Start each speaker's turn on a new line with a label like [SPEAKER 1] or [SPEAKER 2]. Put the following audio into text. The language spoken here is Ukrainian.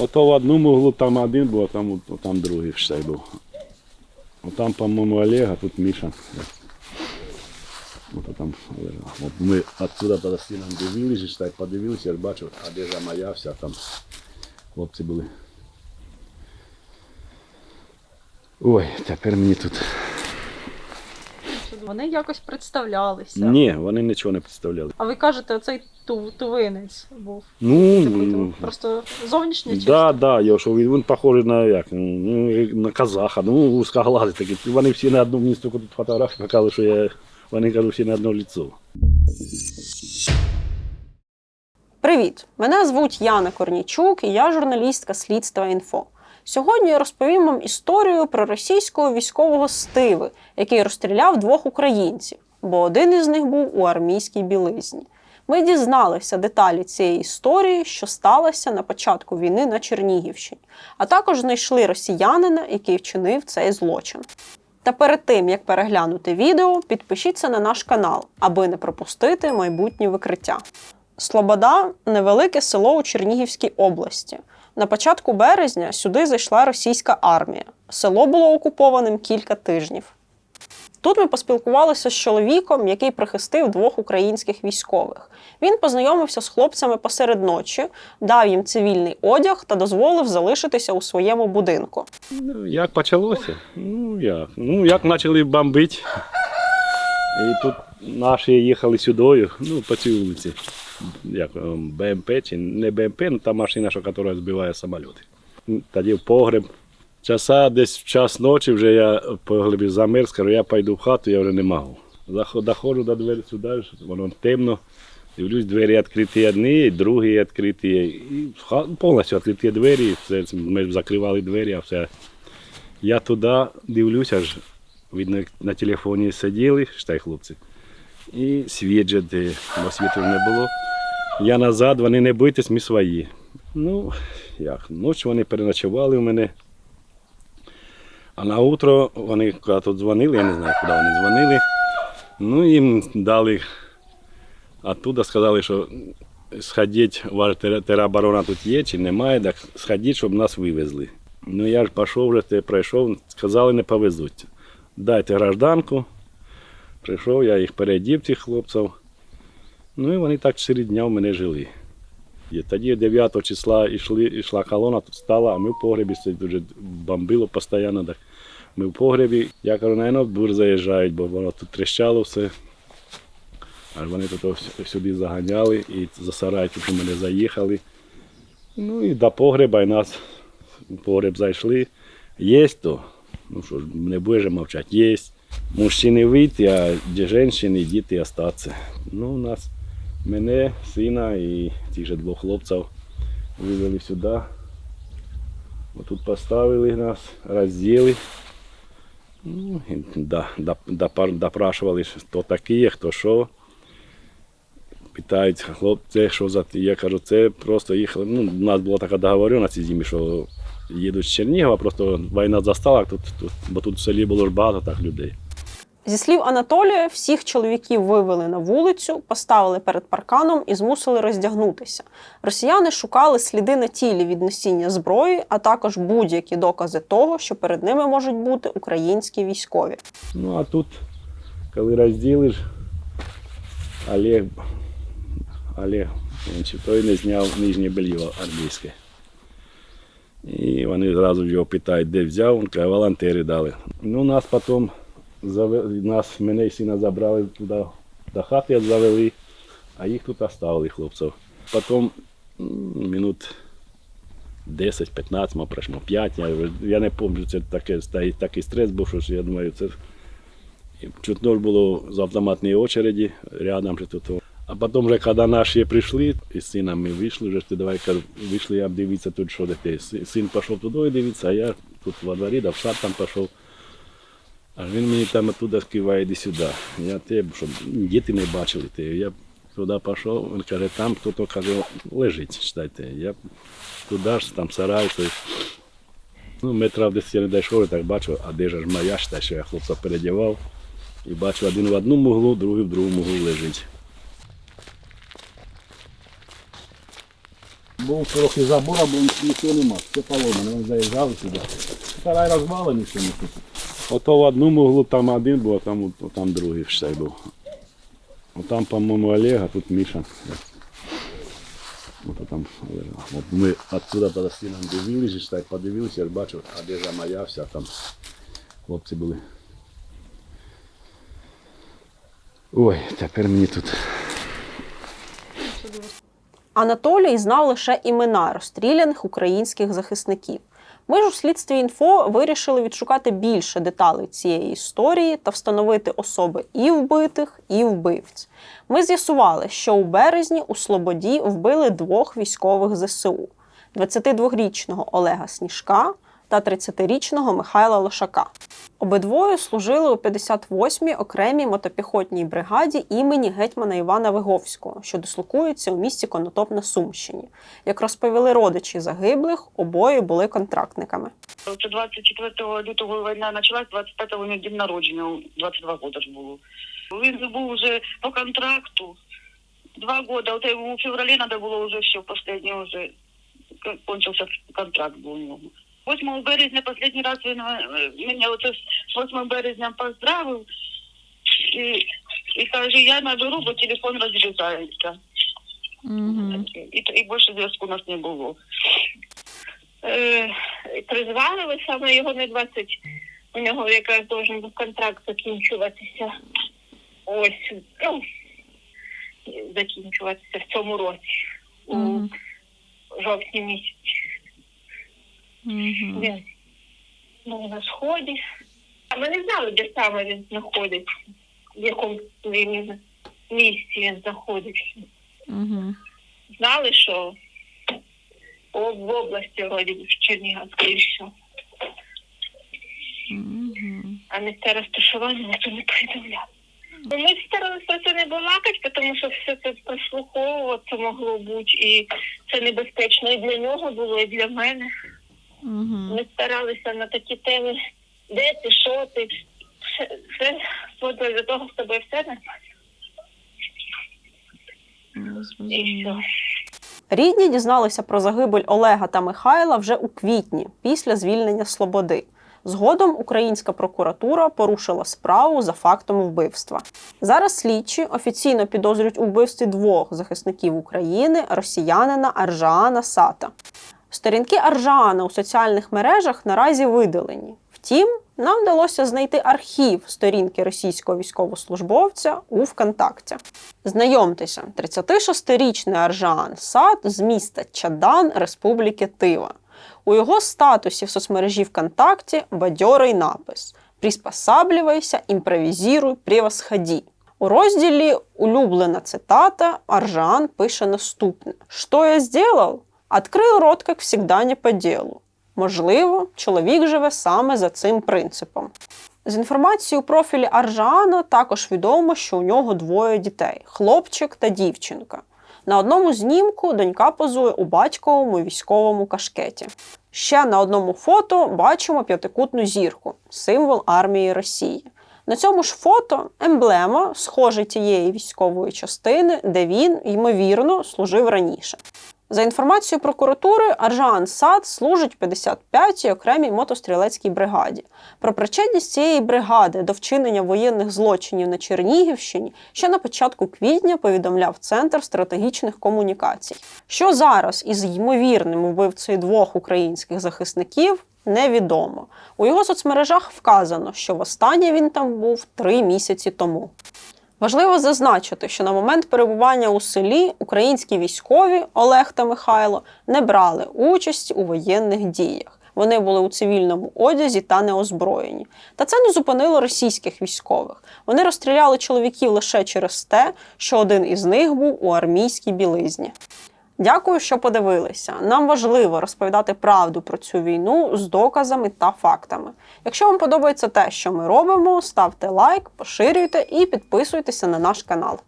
[SPEAKER 1] Ото в одному углу там один був, а там, там другий ще був. Отам, по-моєму, Олег, а тут Міша. Ото там. От ми отсюда тоді з дивилися, так подивилися, бачив, одежа моя вся там. Хлопці були. Ой, тепер мені тут.
[SPEAKER 2] Вони якось представлялися.
[SPEAKER 1] Ні, вони нічого не представляли.
[SPEAKER 2] А ви кажете, оцей ту, тувинець був.
[SPEAKER 1] Ну, ну,
[SPEAKER 2] ту- просто зовнішнє чи
[SPEAKER 1] Да, да, я що він, він похожий на як, ну, на казаха, ну, узкоглазий такий. Вони всі на одну мені стільки тут фотографій показали, що я, вони кажуть, всі на одне лицо.
[SPEAKER 3] Привіт! Мене звуть Яна Корнічук, і я журналістка слідства інфо. Сьогодні розповім вам історію про російського військового стиви, який розстріляв двох українців, бо один із них був у армійській білизні. Ми дізналися деталі цієї історії, що сталося на початку війни на Чернігівщині, а також знайшли росіянина, який вчинив цей злочин. Та перед тим як переглянути відео, підпишіться на наш канал, аби не пропустити майбутні викриття. Слобода невелике село у Чернігівській області. На початку березня сюди зайшла російська армія. Село було окупованим кілька тижнів. Тут ми поспілкувалися з чоловіком, який прихистив двох українських військових. Він познайомився з хлопцями посеред ночі, дав їм цивільний одяг та дозволив залишитися у своєму будинку.
[SPEAKER 1] Ну, як почалося? Ну як? Ну як почали бомбити. І тут наші їхали сюди, ну, по цій вулиці. Як ем, БМП чи не БМП, ну та машина, що яка збиває самоліти. Ну, Тоді в погреб. Часа десь в час ночі вже я погребі замерз, кажу, я пойду в хату, я вже не можу. Доходжу до двері сюди, воно темно. Дивлюсь, двері відкриті одні, другі відкриті. І повністю відкриті двері. Все, ми закривали двері, а все. Я туди дивлюся, аж видно, на телефоні сиділи, штай хлопці. І світ же, бо світу не було. Я назад, вони не бийтесь, ми свої. Ну, як, ночі вони переночували у мене. А на утро вони коли тут дзвонили, я не знаю, куди вони дзвонили. Ну, їм дали оттуда, сказали, що сходіть, ваша тероборона тут є чи немає, так сходіть, щоб нас вивезли. Ну я ж пішов вже, пройшов, сказали, не повезуть. Дайте гражданку. Прийшов, я їх передів, цих хлопців. Ну і вони так 4 дня в мене жили. І тоді 9 числа йшли, йшла колона, тут стала, а ми в погребі сиділи, вже бомбило постійно. Так. Ми в погребі. Я кажу, наверное, в заїжджають, бо воно тут тріщало все. Аж вони тут сюди заганяли і за сарай у мене заїхали. Ну і до погреба і нас в погреб зайшли. Є то. Ну що ж, не будеш мовчати, є. Мужчини вийти, а де жінки, діти остатися. Ну, у нас мене, сина і тих же двох хлопців вивели сюди. Отут поставили нас, розділи. Ну, да, допрашували, хто такі, хто що. Питають, хлопці, що за ті?» Я кажу, це просто їхали. Ну, у нас була така договоренність із ними, що їдуть з Чернігова, просто війна застала, тут, тут, бо тут в селі було ж багато так людей.
[SPEAKER 3] Зі слів Анатолія, всіх чоловіків вивели на вулицю, поставили перед парканом і змусили роздягнутися. Росіяни шукали сліди на тілі від носіння зброї, а також будь-які докази того, що перед ними можуть бути українські військові.
[SPEAKER 1] Ну а тут, коли розділиш, Олег, Олег той не зняв нижнє белье армійське. І вони зразу його питають, де взяв, він волонтери дали. Ну, нас потім завели, нас, мене і сина забрали туди до хати завели, а їх тут оставили хлопців. Потім минут 10-15, ми пройшло 5, я, я не пам'ятаю, це таке, такий- стрес був, що я думаю, це чутно ж було з автоматної очереді, рядом же тут. А потім, вже, коли наші прийшли, із сином ми вийшли, вже ти давай кажу, вийшли, я дивитися тут, що. Си- Син пішов туди дивитися, а я тут во дворі, да в сад там пішов. А він мені там оттуда скиває, іди сюди. Я те, щоб діти не бачили те. Я туди пішов, він каже, там хто-то каже, лежить, читайте. Я туди ж, там сарай, той. Ну, метрів десь я не дійшов, я так бачу, а де ж моя считай, що я хлопця передівав. І бачу, один в одному углу, другий в другому углу лежить. був трохи забора, бо нічого нема. Все поломано. Вони заїжджали сюди. Старай розвалені все не тут. Ото в одному углу там один був, а там, там другий ще був. Отам, по-моєму, Олег, а тут Міша. От там лежав. От ми тоді з сином дивилися, так подивилися, я бачу, одежа моя вся там. Хлопці були. Ой, тепер мені тут.
[SPEAKER 3] Анатолій знав лише імена розстріляних українських захисників. Ми ж у слідстві інфо вирішили відшукати більше деталей цієї історії та встановити особи і вбитих, і вбивць. Ми з'ясували, що у березні у Слободі вбили двох військових ЗСУ: 22-річного Олега Сніжка та 30-річного Михайла Лошака. Обидвоє служили у 58-й окремій мотопіхотній бригаді імені гетьмана Івана Виговського, що дислокується у місті Конотоп на Сумщині. Як розповіли родичі загиблих, обоє були контрактниками.
[SPEAKER 4] Це 24 лютого війна почалась, 25-го у нього день народження, 22 роки ж було. Він був вже по контракту. Два года, от йому у февралі треба було вже все, останній вже кончився контракт був у нього. 8 березня останній раз він е, мене оце з 8 березня поздравив і, і каже, я наберу, бо телефон розрізається. І, і більше зв'язку у нас не було. Е, призвали саме його не 20, у нього якраз должен був контракт закінчуватися. Ось, ну, закінчуватися в цьому році, у жовтні місяці. Він ну, на сході. А ми не знали, де саме він знаходиться, в якому він місці він знаходиться. Знали, що о, в області вроді в Чернігівській і все. А місце розташування ніхто не повідомляв. Ну, Ми старалися це не балакати, тому що все це прослуховувати могло бути, і це небезпечно і для нього було, і для мене. Ми старалися на такі теми, де ти, що ти, все, все сводило до того, з тобою все нормально. І все.
[SPEAKER 3] Рідні дізналися про загибель Олега та Михайла вже у квітні, після звільнення Слободи. Згодом українська прокуратура порушила справу за фактом вбивства. Зараз слідчі офіційно підозрюють у вбивстві двох захисників України росіянина Аржаана Сата. Сторінки Аржаана у соціальних мережах наразі видалені. Втім, нам вдалося знайти архів сторінки російського військовослужбовця у ВКонтакті. Знайомтеся, 36-річний Аржаан Сад з міста Чадан Республіки Тива. У його статусі в соцмережі ВКонтакті бадьорий напис «Приспосаблювайся, імпровізіруй, превосходи». У розділі Улюблена цитата Аржан пише наступне: Що я зробив? Открив рот, як всегда, не по ділу. Можливо, чоловік живе саме за цим принципом. З інформації у профілі Аржаана також відомо, що у нього двоє дітей хлопчик та дівчинка. На одному знімку донька позує у батьковому військовому кашкеті. Ще на одному фото бачимо п'ятикутну зірку символ армії Росії. На цьому ж фото емблема, схожа тієї військової частини, де він, ймовірно, служив раніше. За інформацією прокуратури, Аржаан Сад служить в 55-й окремій мотострілецькій бригаді. Про причетність цієї бригади до вчинення воєнних злочинів на Чернігівщині ще на початку квітня повідомляв Центр стратегічних комунікацій. Що зараз із ймовірним убивцею двох українських захисників невідомо. У його соцмережах вказано, що востаннє він там був три місяці тому. Важливо зазначити, що на момент перебування у селі українські військові Олег та Михайло не брали участь у воєнних діях. Вони були у цивільному одязі та неозброєні. Та це не зупинило російських військових. Вони розстріляли чоловіків лише через те, що один із них був у армійській білизні. Дякую, що подивилися. Нам важливо розповідати правду про цю війну з доказами та фактами. Якщо вам подобається те, що ми робимо, ставте лайк, поширюйте і підписуйтеся на наш канал.